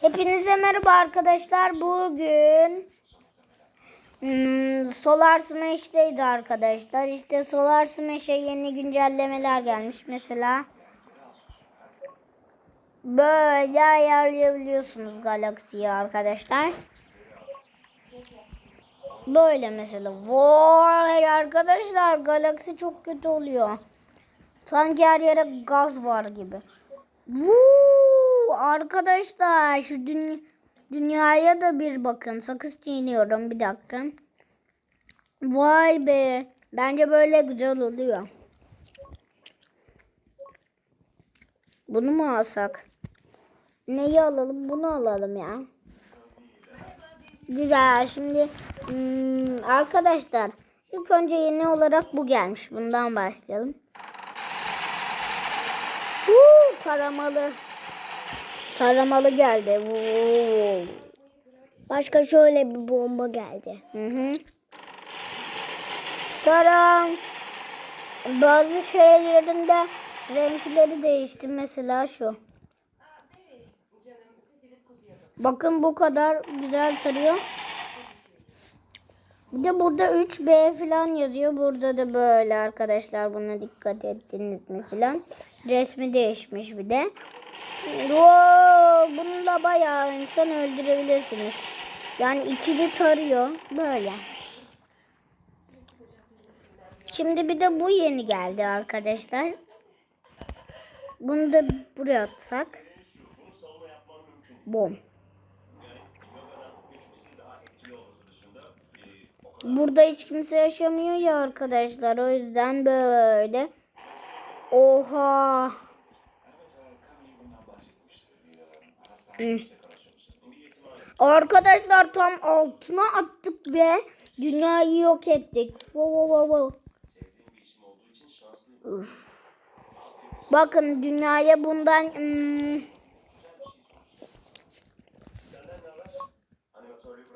Hepinize merhaba arkadaşlar. Bugün hmm, Solar Smash'teydi arkadaşlar. İşte Solar Smash'e yeni güncellemeler gelmiş. Mesela böyle ayarlayabiliyorsunuz galaksiyi arkadaşlar. Böyle mesela. Vay arkadaşlar galaksi çok kötü oluyor. Sanki her yere gaz var gibi. Vuu, arkadaşlar şu dünya, dünyaya da bir bakın. Sakız çiğniyorum bir dakika. Vay be. Bence böyle güzel oluyor. Bunu mu alsak? Neyi alalım? Bunu alalım ya. Güzel. Şimdi hmm, arkadaşlar ilk önce yeni olarak bu gelmiş. Bundan başlayalım. Huu, taramalı. Taramalı geldi. Vuu. Başka şöyle bir bomba geldi. Hı hı. Taram. Bazı şeylerinde renkleri değişti. Mesela şu. Bakın bu kadar güzel tarıyor. Bir de burada 3B falan yazıyor. Burada da böyle arkadaşlar buna dikkat ettiniz mi falan. Resmi değişmiş bir de. Wow, bununla bayağı insan öldürebilirsiniz. Yani ikili tarıyor. Böyle. Şimdi bir de bu yeni geldi arkadaşlar. Bunu da buraya atsak. Bom. Burada hiç kimse yaşamıyor ya arkadaşlar. O yüzden böyle. Oha. Arkadaşlar tam altına attık ve dünyayı yok ettik. Wow, wow, wow. Üf. Bakın dünyaya bundan hmm,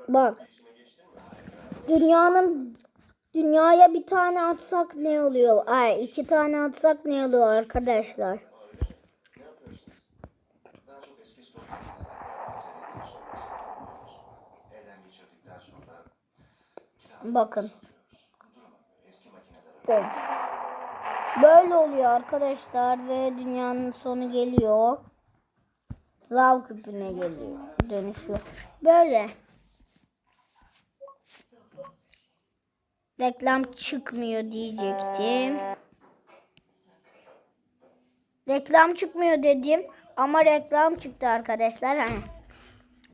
bak dünyanın dünyaya bir tane atsak ne oluyor? Ay iki tane atsak ne oluyor arkadaşlar? Bakın. Bom. Böyle oluyor arkadaşlar ve dünyanın sonu geliyor. Lav küpüne geliyor. Dönüşüyor. Böyle. Reklam çıkmıyor diyecektim. Reklam çıkmıyor dedim ama reklam çıktı arkadaşlar.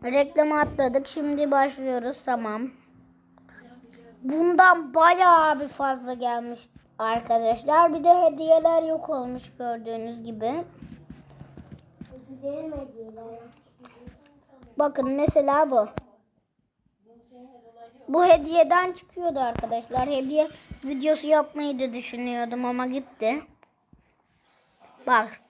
Reklamı atladık. Şimdi başlıyoruz. Tamam. Bundan bayağı bir fazla gelmiş arkadaşlar. Bir de hediyeler yok olmuş gördüğünüz gibi. Bakın mesela bu. Bu hediyeden çıkıyordu arkadaşlar. Hediye videosu yapmayı da düşünüyordum ama gitti. Bak.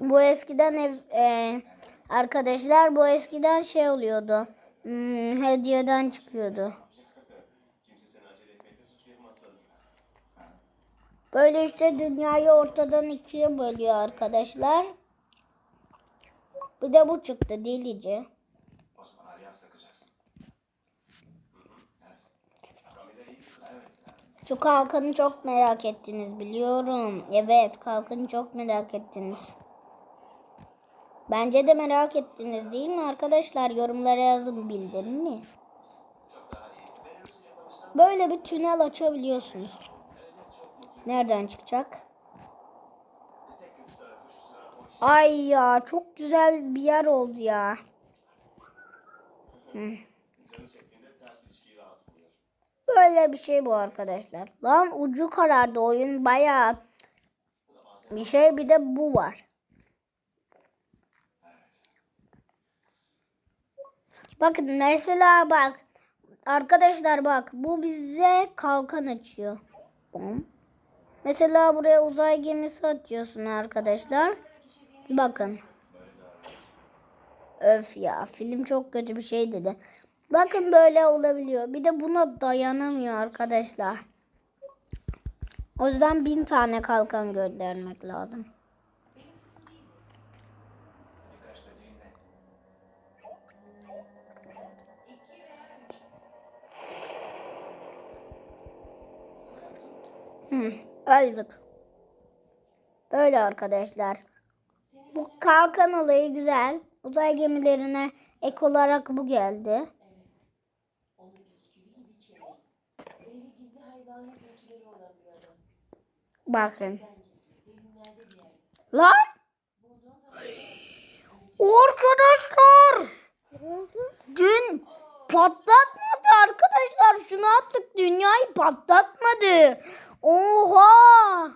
Bu eskiden ev e, arkadaşlar bu eskiden şey oluyordu. Hmm, hediyeden çıkıyordu. Böyle işte dünyayı ortadan ikiye bölüyor arkadaşlar. Bir de bu çıktı delice. Şu kalkanı çok merak ettiniz biliyorum. Evet kalkanı çok merak ettiniz. Bence de merak ettiniz değil mi arkadaşlar? Yorumlara yazın bildim mi? Böyle bir tünel açabiliyorsunuz. Nereden çıkacak? Ay ya çok güzel bir yer oldu ya. Hı. Böyle bir şey bu arkadaşlar. Lan ucu karardı oyun bayağı bir şey bir de bu var. Bakın mesela bak arkadaşlar bak bu bize kalkan açıyor. Bom. Mesela buraya uzay gemisi atıyorsun arkadaşlar. Bakın. Öf ya film çok kötü bir şey dedi. Bakın böyle olabiliyor. Bir de buna dayanamıyor arkadaşlar. O yüzden bin tane kalkan göndermek lazım. Öldük. Böyle arkadaşlar. Bu kalkan olayı güzel. Uzay gemilerine ek olarak bu geldi. Bakın. Lan! Arkadaşlar! Dün patlatmadı arkadaşlar. Şunu attık dünyayı patlatmadı. Oha!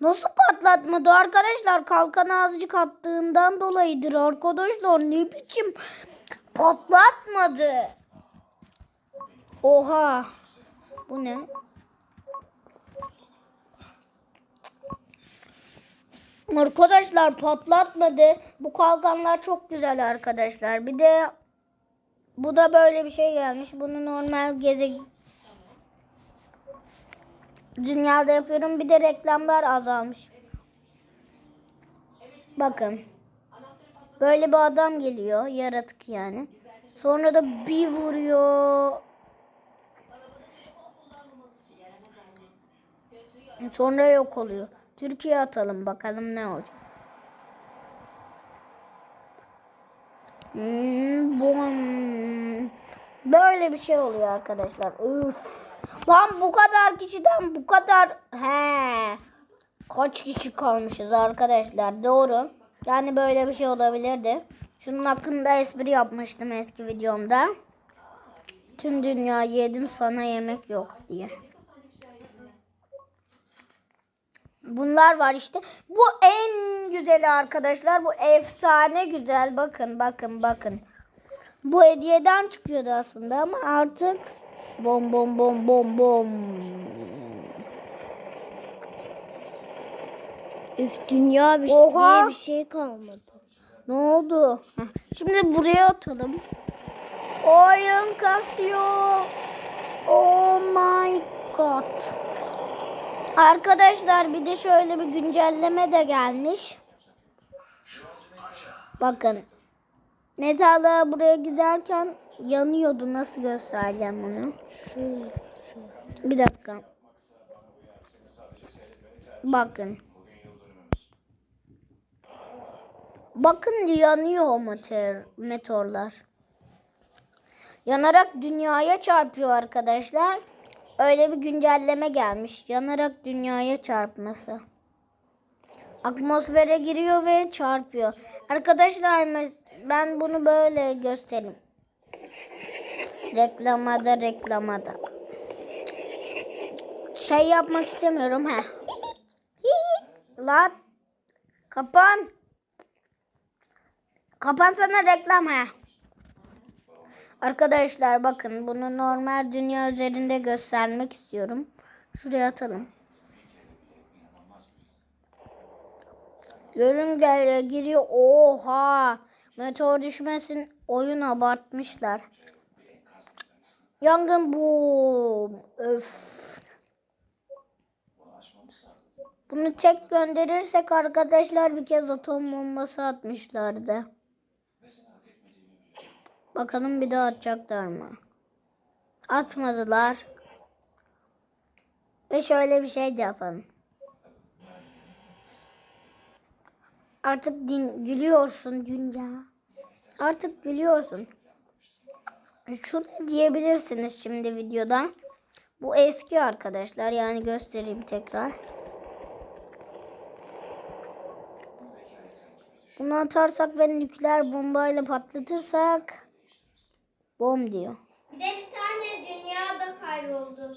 Nasıl patlatmadı arkadaşlar? Kalkan azıcık attığından dolayıdır arkadaşlar. Ne biçim patlatmadı? Oha! Bu ne? Arkadaşlar patlatmadı. Bu kalkanlar çok güzel arkadaşlar. Bir de bu da böyle bir şey gelmiş. Bunu normal geze dünyada yapıyorum. Bir de reklamlar azalmış. Bakın. Böyle bir adam geliyor. Yaratık yani. Sonra da bir vuruyor. Sonra yok oluyor. Türkiye atalım bakalım ne olacak. Hmm, bom. Böyle bir şey oluyor arkadaşlar. Üf. Lan bu kadar kişiden bu kadar he. Kaç kişi kalmışız arkadaşlar? Doğru. Yani böyle bir şey olabilirdi. Şunun hakkında espri yapmıştım eski videomda. Tüm dünya yedim sana yemek yok diye. Bunlar var işte. Bu en güzeli arkadaşlar. Bu efsane güzel. Bakın bakın bakın. Bu hediyeden çıkıyordu aslında ama artık bom bom bom bom bom. Üf dünya bir Oha! diye bir şey kalmadı. Ne oldu? Heh, Şimdi buraya atalım. Oyun kasıyor. Oh my god. Arkadaşlar bir de şöyle bir güncelleme de gelmiş. Bakın. Mesela buraya giderken yanıyordu. Nasıl göstereceğim bunu? Şöyle, şöyle. Bir dakika. Bakın. Bakın yanıyor o meteor, meteorlar. Yanarak dünyaya çarpıyor arkadaşlar. Öyle bir güncelleme gelmiş. Yanarak dünyaya çarpması. Atmosfere giriyor ve çarpıyor. Arkadaşlar ben bunu böyle göstereyim. Reklamada reklamada. Şey yapmak istemiyorum ha. Lan kapan. Kapan sana reklam ha. Arkadaşlar bakın bunu normal dünya üzerinde göstermek istiyorum. Şuraya atalım. Yörüngelere giriyor. Oha. Meteor düşmesin. Oyun abartmışlar. Yangın bu. Öf. Bunu tek gönderirsek arkadaşlar bir kez atom bombası atmışlardı. Bakalım bir daha atacaklar mı? Atmadılar. Ve şöyle bir şey de yapalım. Artık din, gülüyorsun dünya. Artık gülüyorsun. Şunu diyebilirsiniz şimdi videoda. Bu eski arkadaşlar. Yani göstereyim tekrar. Bunu atarsak ve nükleer bombayla patlatırsak bom diyor. Bir de bir tane dünya da kayboldu.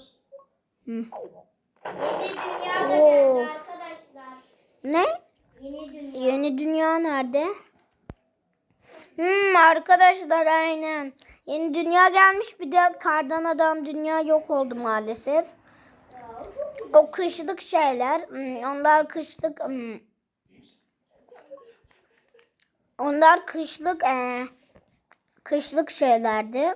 Hı. Yeni dünya da Oo. arkadaşlar. Ne? Yeni dünya. Yeni dünya nerede? Hmm, arkadaşlar aynen. Yeni dünya gelmiş bir de kardan adam dünya yok oldu maalesef. O kışlık şeyler. hmm, Onlar kışlık hmm, Onlar kışlık eee, kışlık şeylerdi.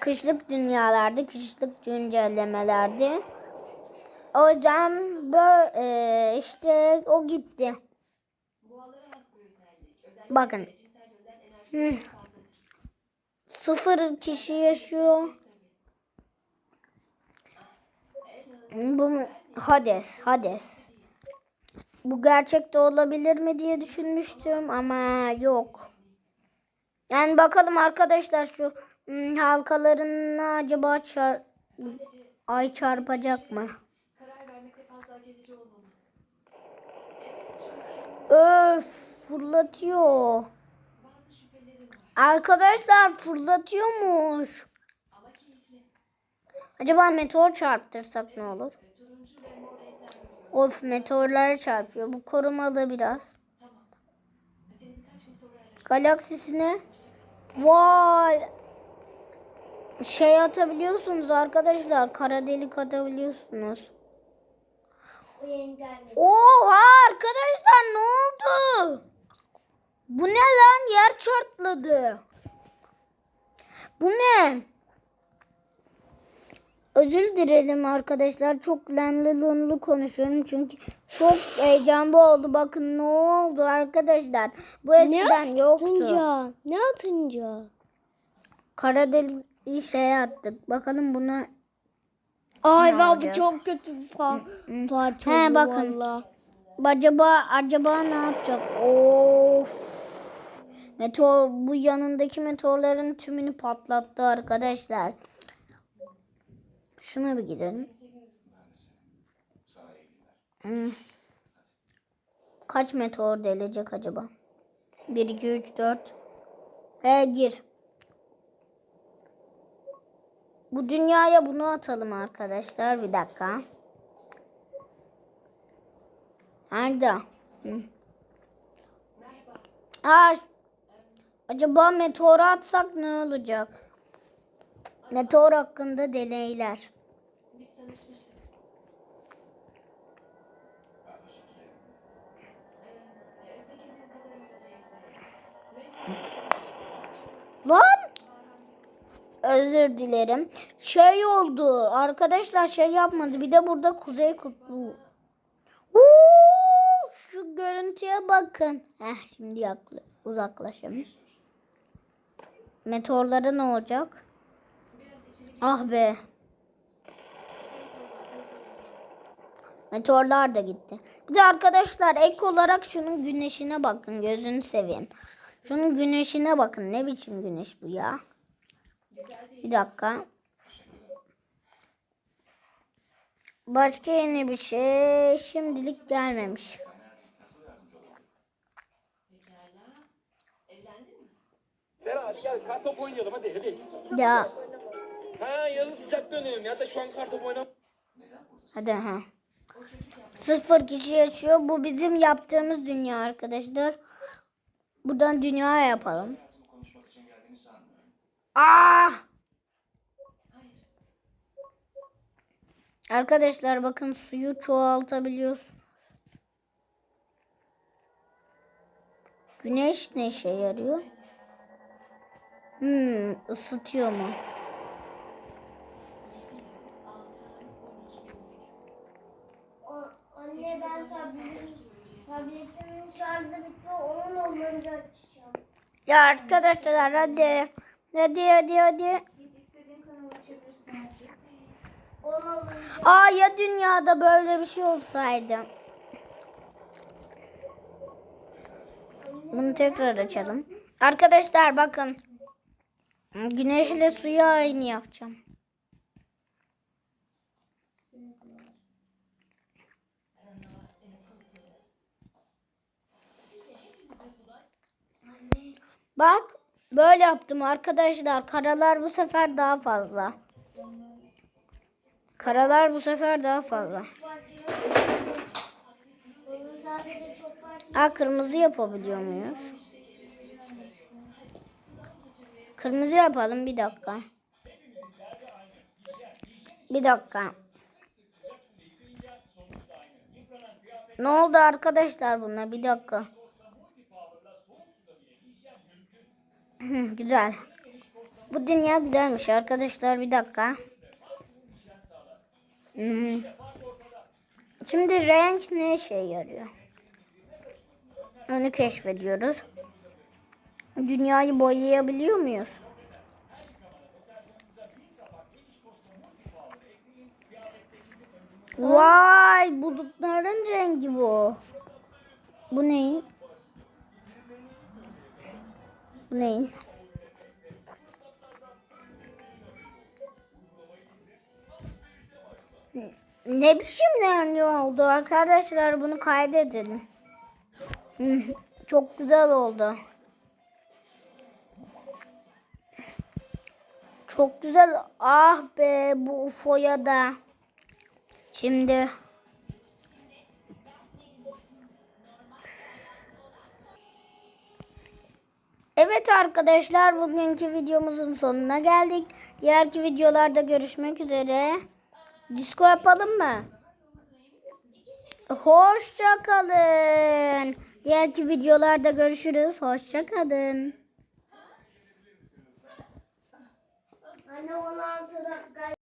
Kışlık dünyalardı, kışlık güncellemelerdi. O yüzden böyle işte o gitti. Bakın. Hmm. Sıfır kişi yaşıyor. Bu Hades, Hades. Bu gerçekte olabilir mi diye düşünmüştüm ama yok. Yani bakalım arkadaşlar şu hmm, halkalarına acaba çar ay çarpacak mı? Öf fırlatıyor. Arkadaşlar fırlatıyormuş. Acaba meteor çarptırsak ne olur? Of meteorlar çarpıyor. Bu korumalı biraz. Galaksisine vay şey atabiliyorsunuz arkadaşlar. Kara delik atabiliyorsunuz. Oha arkadaşlar ne oldu? Bu ne lan yer çartladı. Bu ne? Özür dilerim arkadaşlar. Çok lenli lunlu konuşuyorum çünkü çok heyecanlı oldu. Bakın ne oldu arkadaşlar. Bu eskiden yoktu. atınca? Ne atınca? Kara deliği şey attık. Bakalım buna Ay Ne ben bu çok kötü pa- parça He, bakın. valla. Acaba acaba ne yapacak? Of. Meteor bu yanındaki meteorların tümünü patlattı arkadaşlar. Şuna bir gidelim. Hmm. Kaç meteor delecek acaba? 1 2 3 4. He gir. Bu dünyaya bunu atalım arkadaşlar. Bir dakika. Nerede? Hı. Aa, acaba meteor atsak ne olacak? Meteor hakkında deneyler. Lan! Özür dilerim. Şey oldu. Arkadaşlar şey yapmadı. Bir de burada Kuzey Kutbu. Uuu, şu görüntüye bakın. Heh, şimdi yakla, uzaklaşalım. Meteorlara ne olacak? Ah be. Meteorlar da gitti. Bir de arkadaşlar ek olarak şunun güneşine bakın. Gözünü seveyim. Şunun güneşine bakın. Ne biçim güneş bu ya? Bir dakika. Başka yeni bir şey şimdilik gelmemiş. Sera hadi gel kartop oynayalım hadi hadi. Ya Ha yazın sıcak dönüyorum ya da şu an kartop oynam. hadi ha. Sıfır kişi yaşıyor. Bu bizim yaptığımız dünya arkadaşlar. Buradan dünya yapalım. Aa! Arkadaşlar bakın suyu çoğaltabiliyoruz. Güneş ne işe yarıyor? Hmm, ısıtıyor mu? Anne ben tabletim, tabletimin şarjı bitti. Onun olunca açacağım. Ya arkadaşlar hadi. Hadi hadi hadi. Aa ya dünyada böyle bir şey olsaydı. Bunu tekrar açalım. Arkadaşlar bakın. Güneşle suyu aynı yapacağım. Bak böyle yaptım arkadaşlar. Karalar bu sefer daha fazla. Karalar bu sefer daha fazla. Aa kırmızı yapabiliyor muyuz? Kırmızı yapalım bir dakika. Bir dakika. Ne oldu arkadaşlar buna? Bir dakika. Güzel. Bu dünya güzelmiş arkadaşlar. Bir dakika. Hmm. Şimdi renk ne işe yarıyor? Onu keşfediyoruz. Dünyayı boyayabiliyor muyuz? Vay bulutların rengi bu. Bu neyin? Bu neyin? Ne biçim rengi oldu arkadaşlar bunu kaydedin. Hı, Çok güzel oldu. Çok güzel. Ah be bu UFO'ya da. Şimdi Evet arkadaşlar bugünkü videomuzun sonuna geldik. Diğerki videolarda görüşmek üzere. Disko yapalım mı? Hoşça kalın. Diğerki videolarda görüşürüz. Hoşça kalın. Anne 16 dakika